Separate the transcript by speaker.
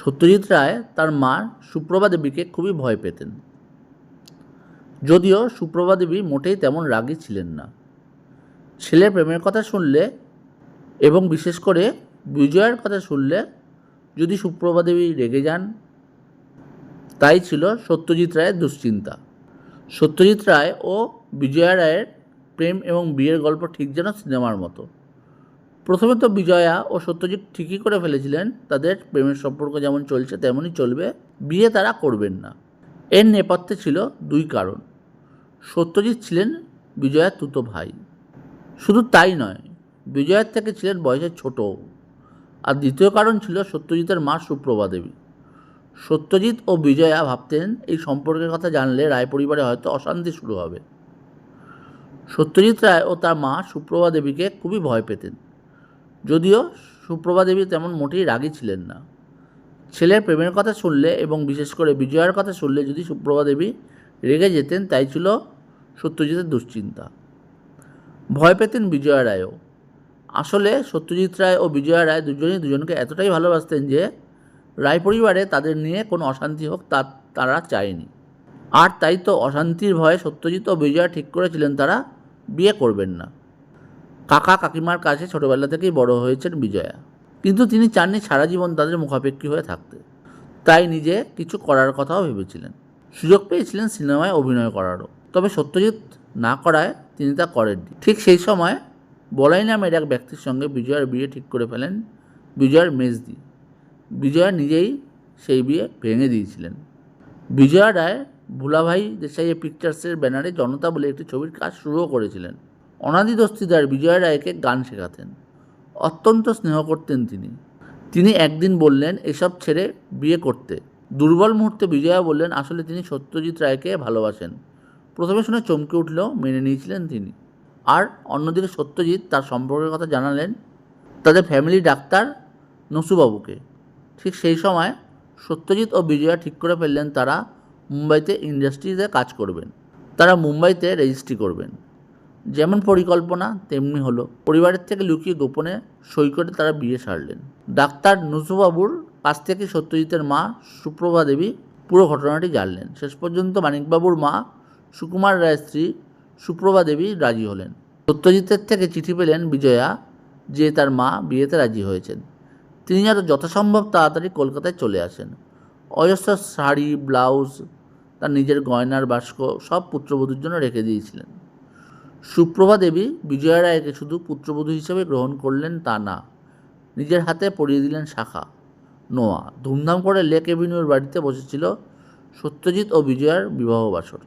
Speaker 1: সত্যজিৎ রায় তার মা সুপ্রভা দেবীকে খুবই ভয় পেতেন। যদিও সুপ্রভা দেবী মোটেই তেমন রাগী ছিলেন না। ছেলের প্রেমের কথা শুনলে এবং বিশেষ করে বিজয়ের কথা শুনলে যদি সুপ্রভা দেবী রেগে যান, তাই ছিল সত্যজিৎ রায়ের দুশ্চিন্তা। সত্যজিৎ রায় ও বিজয়া রায়ের প্রেম এবং বিয়ের গল্প ঠিক যেন সিনেমার মতো। প্রথমে তো বিজয়া ও সত্যজিৎ ঠিকই করে ফেলেছিলেন, তাদের প্রেমের সম্পর্ক যেমন চলছে তেমনই চলবে, বিয়ে তারা করবেন না। এর নেপথ্যে ছিল দুই কারণ। সত্যজিৎ ছিলেন বিজয়ার তুতো ভাই। শুধু তাই নয়, বিজয়ার থেকে ছিলেন বয়সে ছোট। আর দ্বিতীয় কারণ ছিল সত্যজিতের মা সুপ্রভা দেবী। সত্যজিৎ ও বিজয়া ভাবতেন, এই সম্পর্কের কথা জানলে রায় পরিবারে হয়তো অশান্তি শুরু হবে। সত্যজিৎ রায় ও তার মা সুপ্রভা দেবীকে খুবই ভয় পেতেন। যদিও সুপ্রভা দেবী তেমন মোটেই রাগী ছিলেন না। ছেলের প্রেমের কথা শুনলে এবং বিশেষ করে বিজয়ার কথা শুনলে যদি সুপ্রভা দেবী রেগে যেতেন, তাই ছিল সত্যজিতের দুশ্চিন্তা। ভয় পেতেন বিজয়া রায়ও। আসলে সত্যজিৎ রায় ও বিজয়া রায় দুজনেই দুজনকে এতটাই ভালোবাসতেন যে, রায় পরিবারে তাদের নিয়ে কোনো অশান্তি হোক তা তারা চায়নি। আর তাই তো অশান্তির ভয়ে সত্যজিৎ ও বিজয়া ঠিক করেছিলেন, তারা বিয়ে করবেন না। কাকা কাকিমার কাছে ছোটবেলা থেকেই বড় হয়েছেন বিজয়া। কিন্তু তিনি চাননি সারা জীবন তাদের মুখাপেক্ষী হয়ে থাকতে। তাই নিজে কিছু করার কথাও ভেবেছিলেন। সুযোগ পেয়েছিলেন সিনেমায় অভিনয় করারও। তবে সত্যজিৎ না করায় তিনি তা করেননি। ঠিক সেই সময় বলাই নামের এক ব্যক্তির সঙ্গে বিজয়ার বিয়ে ঠিক করে ফেলেন বিজয়ার মেজদি। বিজয়া নিজেই সেই বিয়ে ভেঙে দিয়েছিলেন। বিজয়া রায় ভুলাভাই দেশাইয়ে পিকচার্সের ব্যানারে জনতা বলে একটি ছবির কাজ শুরুও করেছিলেন। অনাদি দস্তিদার বিজয়া রায়কে গান শেখাতেন। অত্যন্ত স্নেহ করতেন তিনি। তিনি একদিন বললেন, এসব ছেড়ে বিয়ে করতে। দুর্বল মুহূর্তে বিজয়া বললেন, আসলে তিনি সত্যজিৎ রায়কে ভালোবাসেন। প্রথমে শুনে চমকে উঠলেও মেনে নিয়েছিলেন তিনি। আর অন্যদিকে সত্যজিৎ তার সম্পর্কের কথা জানালেন তাদের ফ্যামিলি ডাক্তার নসুবাবুকে। ঠিক সেই সময় সত্যজিৎ ও বিজয়া ঠিক করে ফেললেন, তারা মুম্বাইতে ইন্ডাস্ট্রিতে কাজ করবেন। তারা মুম্বাইতে রেজিস্ট্রি করবেন। যেমন পরিকল্পনা, তেমনি হলো। পরিবারের থেকে লুকিয়ে গোপনে সই করে তারা বিয়ে সারলেন। ডাক্তার নসুবাবুর কাছ থেকে সত্যজিতের মা সুপ্রভা দেবী পুরো ঘটনাটি জানলেন। শেষ পর্যন্ত মানিকবাবুর মা সুকুমার রায়ের স্ত্রী সুপ্রভা দেবী রাজি হলেন। সত্যজিতের থেকে চিঠি পেলেন বিজয়া যে তার মা বিয়েতে রাজি হয়েছেন। তিনি যেন যথাসম্ভব তাড়াতাড়ি কলকাতায় চলে আসেন। অজস্র শাড়ি, ব্লাউজ, তার নিজের গয়নার বাস্ক সব পুত্রবধূর জন্য রেখে দিয়েছিলেন। সুপ্রভা দেবী বিজয়া রায়কে শুধু পুত্রবধূ হিসেবে গ্রহণ করলেন তা না, নিজের হাতে পরিয়ে দিলেন শাখা। নোয়া, ধুমধাম করে লেক এভিনিউর বাড়িতে বসেছিল সত্যজিৎ ও বিজয়ার বিবাহ বাসর।